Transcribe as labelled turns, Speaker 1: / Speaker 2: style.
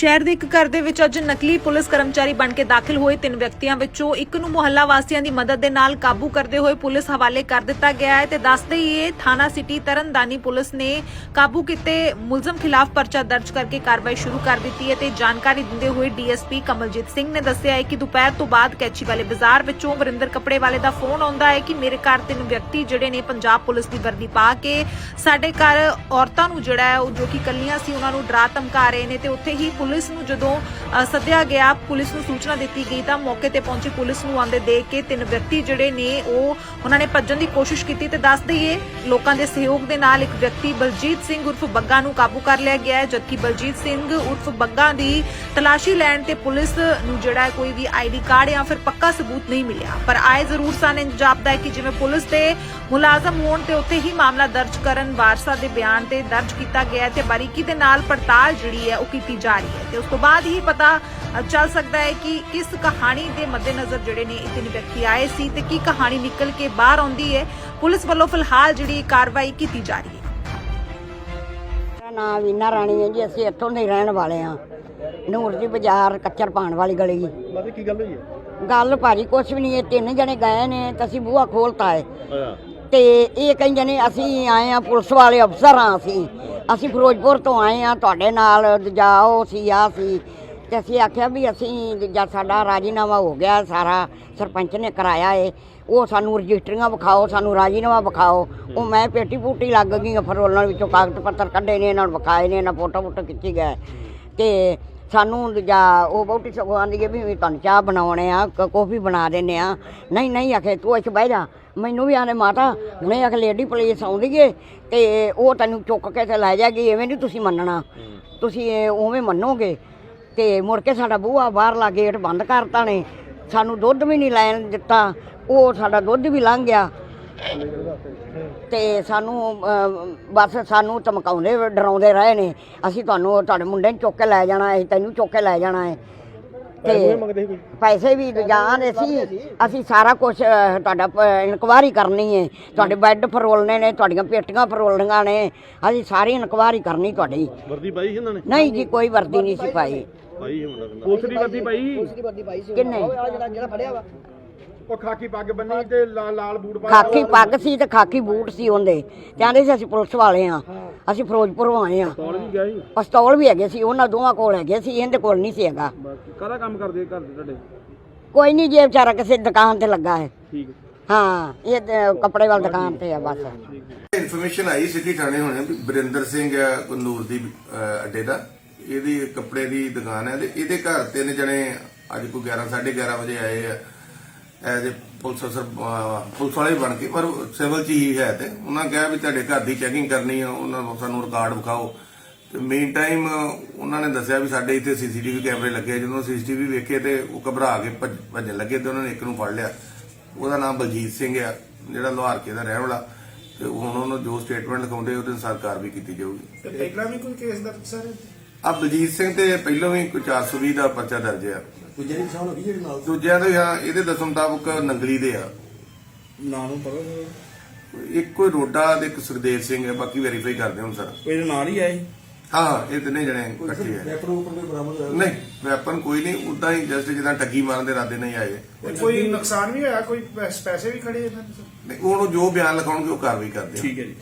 Speaker 1: ਸ਼ਹਿਰ ਦੇ ਇੱਕ ਘਰ ਦੇ ਵਿੱਚ ਅੱਜ ਨਕਲੀ ਪੁਲਿਸ ਕਰਮਚਾਰੀ ਬਣ ਕੇ ਦਾਖਲ ਹੋਏ ਤਿੰਨ ਵਿਅਕਤੀਆਂ ਵਿੱਚੋਂ ਇੱਕ ਨੂੰ ਮੁਹੱਲਾ ਵਾਸੀਆਂ ਦੀ ਮਦਦ ਦੇ ਨਾਲ ਕਾਬੂ ਕਰਦੇ ਹੋਏ ਪੁਲਿਸ ਹਵਾਲੇ ਕਰ ਦਿੱਤਾ ਗਿਆ ਹੈ ਤੇ ਦੱਸਦੇ ਹੀ ਇਹ ਥਾਣਾ ਸਿਟੀ ਤਰਨਦਾਨੀ ਪੁਲਿਸ ਨੇ ਕਾਬੂ ਕੀਤੇ ਮੁਲਜ਼ਮ ਖਿਲਾਫ ਪਰਚਾ ਦਰਜ ਕਰਕੇ ਕਾਰਵਾਈ ਸ਼ੁਰੂ ਕਰ ਦਿੱਤੀ ਹੈ ਤੇ ਜਾਣਕਾਰੀ ਦਿੰਦੇ ਹੋਏ ਡੀਐਸਪੀ ਕਮਲਜੀਤ ਸਿੰਘ ਨੇ ਦੱਸਿਆ ਹੈ ਕਿ ਦੁਪਹਿਰ ਤੋਂ ਬਾਅਦ ਕੈਚੀ ਵਾਲੇ ਬਾਜ਼ਾਰ ਵਿੱਚੋਂ ਵਰਿੰਦਰ ਕੱਪੜੇ ਵਾਲੇ ਦਾ ਫੋਨ ਆਉਂਦਾ ਹੈ ਕਿ ਮੇਰੇ ਘਰ ਤਿੰਨ ਵਿਅਕਤੀ ਜਿਹੜੇ ਨੇ ਪੰਜਾਬ ਪੁਲਿਸ ਦੀ ਵਰਦੀ ਪਾ ਕੇ ਸਾਡੇ ਘਰ ਔਰਤਾਂ ਨੂੰ ਜਿਹੜਾ ਹੈ ਉਹ ਜੋ ਕਿ ਕੱਲੀਆਂ ਸੀ ਉਹਨਾਂ ਨੂੰ ਡਰਾ ਧਮਕਾ ਰਹੇ ਨੇ ਤੇ ਉੱਥੇ ਹੀ ਪੁਲਿਸ ਨੂੰ ਜਦੋਂ ਸੱਦਿਆ ਗਿਆ, ਪੁਲਿਸ ਨੂੰ ਸੂਚਨਾ ਦਿੱਤੀ ਗਈ ਤਾਂ ਮੌਕੇ ਤੇ ਪਹੁੰਚੀ ਪੁਲਿਸ ਨੂੰ ਆਂਦੇ ਦੇਖ ਕੇ ਤਿੰਨ ਵਿਅਕਤੀ ਜਿਹੜੇ ਨੇ, ਉਹ ਉਹਨਾਂ ਨੇ ਭੱਜਣ ਦੀ ਕੋਸ਼ਿਸ਼ ਕੀਤੀ ਤੇ ਦੱਸ ਦਈਏ, ਲੋਕਾਂ ਦੇ ਸਹਿਯੋਗ ਦੇ ਨਾਲ ਇੱਕ ਵਿਅਕਤੀ ਬਲਜੀਤ ਸਿੰਘ ਉਰਫ ਬੱਗਾ ਨੂੰ ਕਾਬੂ ਕਰ ਲਿਆ ਗਿਆ ਹੈ, ਜਦਕਿ ਬਲਜੀਤ ਸਿੰਘ ਉਰਫ ਬੱਗਾ ਦੀ ਤਲਾਸ਼ੀ ਲੈਣ ਤੇ ਪੁਲਿਸ ਨੂੰ ਜਿਹੜਾ ਕੋਈ ਵੀ ਆਈਡੀ ਕਾਰਡ ਜਾਂ ਫਿਰ ਪੱਕਾ ਸਬੂਤ ਨਹੀਂ ਮਿਲਿਆ। ਪਰ ਆਏ ਜ਼ਰੂਰ ਸਨ ਜਾਪਦਾ ਹੈ ਕਿ ਜਿਵੇਂ ਪੁਲਿਸ ਦੇ ਮੁਲਾਜ਼ਮ ਹੋਣ ਤੇ ਉੱਥੇ ਹੀ ਮਾਮਲਾ ਦਰਜ ਕਰਨ ਵਾਰਸਾ ਦੇ ਬਿਆਨ ਤੇ ਦਰਜ ਕੀਤਾ ਗਿਆ ਹੈ ਤੇ ਬਾਰੀਕੀ ਦੇ ਨਾਲ ਪੜਤਾਲ ਜਿਹੜੀ ਹੈ ਉਹ ਕੀਤੀ ਜਾ ਰਹੀ ਹੈ ਤੇ ਉਸ ਤੋਂ ਬਾਅਦ ਹੀ ਪਤਾ ਚੱਲ ਸਕਦਾ ਹੈ ਕਿ ਕਿਸ ਕਹਾਣੀ ਦੇ ਮੱਦੇਨਜ਼ਰ ਜਿਹੜੇ ਨੇ ਇਹ ਤਿੰਨ ਵਿਅਕਤੀ ਆਏ ਸੀ ਤੇ ਕੀ ਕਹਾਣੀ ਨਿਕਲ ਕੇ ਬਾਹਰ ਆਉਂਦੀ ਹੈ। ਪੁਲਿਸ ਵੱਲੋਂ ਫਿਲਹਾਲ ਜਿਹੜੀ ਕਾਰਵਾਈ ਕੀਤੀ ਜਾ ਰਹੀ ਹੈ।
Speaker 2: ਮੇਰਾ ਨਾਮ ਵੀਨਾ ਰਾਣੀ ਹੈ ਜੀ ਅਸੀਂ ਇੱਥੋਂ ਦੇ ਰਹਿਣ ਵਾਲੇ ਹਾਂ। ਨੂਰ ਜੀ ਬਾਜ਼ਾਰ ਕੱਚਰ ਪਾਣ ਵਾਲੀ ਗਲੀ।
Speaker 3: ਬਾਬੇ ਕੀ ਗੱਲ ਹੋਈ ਹੈ?
Speaker 2: ਗੱਲ ਭਾਜੀ ਕੁਛ ਵੀ ਨਹੀਂ ਇਹ ਤਿੰਨ ਜਣੇ ਗਏ ਨੇ ਤਾਂ ਅਸੀਂ ਬੂਹਾ ਖੋਲਤਾ ਹੈ। ਤੇ ਇਹ ਕਹਿੰਦੇ ਨੇ ਅਸੀਂ ਆਏ ਆ ਪੁਲਿਸ ਵਾਲੇ ਅਫਸਰ ਹਾਂ ਅਸੀਂ। ਅਸੀਂ ਫਿਰੋਜ਼ਪੁਰ ਤੋਂ ਆਏ ਆ ਤੁਹਾਡੇ ਨਾਲ ਜਾਓ ਸੀ ਆ ਸੀ। ਤੇ ਅਸੀਂ ਆਖਿਆ ਵੀ ਅਸੀਂ ਦੂਜਾ ਸਾਡਾ ਰਾਜੀਨਾਮਾ ਹੋ ਗਿਆ, ਸਾਰਾ ਸਰਪੰਚ ਨੇ ਕਰਾਇਆ ਏ। ਉਹ ਸਾਨੂੰ ਰਜਿਸਟਰੀਆਂ ਵਿਖਾਓ, ਸਾਨੂੰ ਰਾਜੀਨਾਮਾ ਵਿਖਾਓ। ਉਹ ਮੈਂ ਪੇਟੀ ਪੂਟੀ ਲੱਗ ਗਈ ਫਿਰ ਉਹਨਾਂ ਵਿੱਚੋਂ ਕਾਗਜ਼ ਪੱਤਰ ਕੱਢੇ ਨੇ, ਇਹਨਾਂ ਨੂੰ ਵਿਖਾਏ ਨੇ, ਇਹਨਾਂ ਫੋਟੋ ਫੋਟੋ ਖਿੱਚੀ ਗਏ। ਤੇ ਸਾਨੂੰ ਦੂਜਾ ਉਹ ਬਹੁਤੀ ਸਗੋਂ ਆਂਦੀ ਹੈ ਵੀ ਤੁਹਾਨੂੰ ਚਾਹ ਬਣਾਉਣੇ ਆ, ਕ- ਕੌਫੀ ਬਣਾ ਦਿੰਨੇ ਆ। ਨਹੀਂ ਨਹੀਂ ਆਖੇ, ਤੂੰ ਇੱਥੇ ਬਹਿ ਜਾ। ਮੈਨੂੰ ਵੀ ਆਨੇ ਮਾਤਾ, ਹੁਣੇ ਆਖ ਲੇਡੀ ਪੁਲਿਸ ਆਉਂਦੀ ਏ ਤੇ ਉਹ ਤੈਨੂੰ ਚੁੱਕ ਕੇ ਤੇ ਲੈ ਜਾਗੀ ਐਵੇਂ ਨਹੀਂ ਤੁਸੀਂ ਮੰਨਣਾ। ਤੁਸੀਂ ਉਵੇਂ ਮੰਨੋਗੇ। ਤੇ ਮੁੜ ਕੇ ਸਾਡਾ ਬੂਹਾ ਬਾਹਰਲਾ ਗੇਟ ਬੰਦ ਕਰਤਾ ਨੇ। ਸਾਨੂੰ ਦੁੱਧ ਵੀ ਨਹੀਂ ਲੈਣ ਦਿੱਤਾ। ਉਹ ਸਾਡਾ ਦੁੱਧ ਵੀ ਲੰਘ ਗਿਆ। ਤੇ ਸਾਨੂੰ ਅਮ, ਬਸ ਸਾਨੂੰ ਧਮਕਾਉਂਦੇ ਡਰਾਉਂਦੇ ਰਹੇ ਨੇ। ਅਸੀਂ ਤੁਹਾਨੂੰ ਤੁਹਾਡੇ ਮੁੰਡੇ ਨੂੰ ਚੁੱਕ ਕੇ ਲੈ ਜਾਣਾ ਹੈ ਤੈਨੂੰ ਚੁੱਕ ਕੇ ਲੈ ਜਾਣਾ ਹੈ।
Speaker 3: ਮੰਗਦੇ ਸੀ ਕੋਈ?
Speaker 2: ਪੈਸੇ ਵੀ ਜਾਣ ਅਸੀਂ ਅਸੀਂ ਸਾਰਾ ਕੁਝ ਤੁਹਾਡਾ ਇਨਕੁਆਰੀ ਕਰਨੀ ਹੈ। ਤੁਹਾਡੇ ਬੈੱਡ ਫਰੋਲਣੇ ਨੇ ਤੁਹਾਡੀਆਂ ਪੇਟੀਆਂ ਫਰੋਲਣੀਆਂ ਨੇ। ਅਸੀਂ ਸਾਰੀ ਇਨਕੁਆਰੀ ਕਰਨੀ ਤੁਹਾਡੀ।
Speaker 3: ਵਰਦੀ ਪਾਈ ਸੀ ਇਹਨਾਂ ਨੇ?
Speaker 2: ਨਹੀਂ ਜੀ ਕੋਈ ਵਰਦੀ ਨਹੀਂ ਸੀ ਪਾਈ।
Speaker 3: ਪਾਈ ਹੁੰਦਾ ਪੁਲਿਸ ਦੀ ਵਰਦੀ ਪਾਈ
Speaker 2: ਕਿੰਨੇ?
Speaker 4: ਉਹ ਖਾਕੀ ਪੱਗ ਬੰਨੀ ਤੇ ਲਾ- ਲਾਲ ਬੂਟ ਪਾ
Speaker 2: ਖਾਕੀ ਪੱਗ ਸੀ ਤੇ ਖਾਕੀ ਬੂਟ ਸੀ ਉਹਦੇ। ਕਹਿੰਦੇ ਸੀ ਅਸੀਂ ਪੁਲਿਸ ਵਾਲੇ ਆ। ਅਸੀਂ ਫਿਰੋਜ਼ਪੁਰੋਂ ਆਏ ਆ।
Speaker 3: ਕੌਣ ਵੀ ਗਿਆ ਸੀ?
Speaker 2: ਪਿਸਤੌਲ ਵੀ ਹੈਗੇ ਸੀ ਉਹਨਾਂ ਦੋਵਾਂ ਕੋਲ ਹੈਗੇ ਸੀ ਇਹਦੇ ਕੋਲ ਨਹੀਂ ਸੀ ਹੈਗਾ।
Speaker 3: ਕਾਹਦਾ ਕੰਮ ਕਰਦੇ ਘਰ ਦੇ ਤੁਹਾਡੇ?
Speaker 2: ਕੋਈ ਨਹੀਂ ਜੇ ਵਿਚਾਰਾ ਕਿਸੇ ਦੁਕਾਨ ਤੇ ਲੱਗਾ ਹੈ।
Speaker 3: ਠੀਕ। ਹੈ
Speaker 2: ਹਾਂ ਇਹ ਤੇ ਕੱਪੜੇ ਵਾਲੀ ਦੁਕਾਨ ਤੇ ਆ ਬਸ।
Speaker 5: ਇਨਫੋਰਮੇਸ਼ਨ ਆਈ ਸਿਟੀ ਥਾਣੇ ਹੋਣੇ ਵੀ ਬਰਿੰਦਰ ਸਿੰਘ ਹੈ ਕਨੂਰ ਦੀ ਅਹ, ਅੱਡੇ ਦਾ। ਇਹਦੀ ਕੱਪੜੇ ਦੀ ਦੁਕਾਨ ਹੈ ਤੇ ਇਹਦੇ ਘਰ ਤਿੰਨ ਜਣੇ ਅੱਜ ਕੋਈ 11 11:30 ਵਜੇ ਆਏ ਆ। ਐਜ਼ ਅ ਪੁਲਿਸ ਅਫਸਰ ਪੁਲਿਸ ਵਾਲੇ ਬਣ ਕੇ ਪਰ ਸਿਵਲ ਚ ਹੀ ਹੈ ਤੇ ਉਹਨਾਂ ਕਿਹਾ ਵੀ ਤੁਹਾਡੇ ਘਰ ਦੀ ਚੈਕਿੰਗ ਕਰਨੀ ਆ ਉਹਨਾਂ ਨੂੰ ਸਾਨੂੰ ਰਿਕਾਰਡ ਵਿਖਾਓ। ਤੇ ਮੇਨ ਟਾਈਮ ਉਹਨਾਂ ਨੇ ਦੱਸਿਆ ਵੀ ਸਾਡੇ ਇੱਥੇ ਸੀਸੀਟੀਵੀ ਕੈਮਰੇ ਲੱਗੇ ਆ। ਜਦੋਂ ਸੀਸੀਟੀਵੀ ਵੇਖੇ ਤੇ ਉਹ ਘਬਰਾ ਕੇ ਭੱਜ- ਭੱਜਣ ਲੱਗੇ ਤੇ ਉਹਨਾਂ ਨੇ ਇੱਕ ਨੂੰ ਫੜ ਲਿਆ। ਉਹਦਾ ਨਾਮ ਬਲਜੀਤ ਸਿੰਘ ਆ ਜਿਹੜਾ ਲੋਹਾਰਕੇ ਦਾ ਰਹਿਣ ਵਾਲਾ। ਤੇ ਹੁਣ ਉਹਨੂੰ ਜੋ ਸਟੇਟਮੈਂਟ ਲਿਖਾਉਂਦੇ ਉਹਦੇ ਅਨੁਸਾਰ ਕਾਰਵਾਈ ਕੀਤੀ ਜਾਊਗੀ।
Speaker 4: ਤੇ ਪਹਿਲਾਂ ਵੀ ਕੋਈ ਕੇਸ ਦਰਜ ਸਰ?
Speaker 5: ਆ ਬਲਜੀਤ ਸਿੰਘ ਤੇ ਪਹਿਲਾਂ ਵੀ ਕੋਈ 420 ਦਾ ਪਰਚਾ ਦਰਜ ਆ।
Speaker 4: ਦੂਜੇ ਦੀ ਪਛਾਣ ਹੋ ਗਈ ਜਿਹੜੀ ਨਾਲ?
Speaker 5: ਦੂਜਿਆਂ ਦੇ ਹਾਂ ਇਹਦੇ ਦੱਸਣ ਮੁਤਾਬਕ ਨੰਗਲੀ ਦੇ ਆ।
Speaker 4: ਨਾਂ ਨੂੰ ਪਤਾ
Speaker 5: ਇੱਕ ਕੋਈ ਰੋਡਾ ਤੇ ਇੱਕ ਸੁਖਦੇਵ ਸਿੰਘ ਹੈ ਬਾਕੀ ਵੈਰੀਫਾਈ ਕਰਦੇ ਹੁਣ ਸਰ।
Speaker 4: ਇਹਦੇ ਨਾਲ ਹੀ ਆਏ?
Speaker 5: ਹਾਂ ਹਾਂ ਇਹ ਤਿੰਨੇ ਜਣੇ ਇਕੱਠੇ ਆ
Speaker 4: ਵੈਪਨ ਉੱਪਰ ਕੋਈ ਬਰਾਮਦ ਹੋਇਆ?
Speaker 5: ਨਹੀਂ ਵੈਪਨ ਕੋਈ ਨਹੀਂ ਉਦਾਂ ਹੀ ਜਸਟ ਜਿੱਦਾਂ ਠੱਗੀ ਮਾਰਨ ਦੇ ਇਰਾਦੇ ਨਹੀਂ ਆਏ।
Speaker 6: ਕੋਈ ਨੁਕਸਾਨ ਵੀ ਹੋਇਆ? ਕੋਈ ਪੈਸ- ਪੈਸੇ ਵੀ ਖੜੇ ਇਹਨਾਂ ਦੇ? ਸਰ?
Speaker 5: ਨਹੀਂ, ਉਹਨੂੰ ਜੋ ਬਿਆਨ ਲਿਖਾਉਣਗੇ ਉਹ ਕਾਰਵਾਈ ਕਰਦੇ ਆ।
Speaker 4: ਠੀਕ ਹੈ ਜੀ।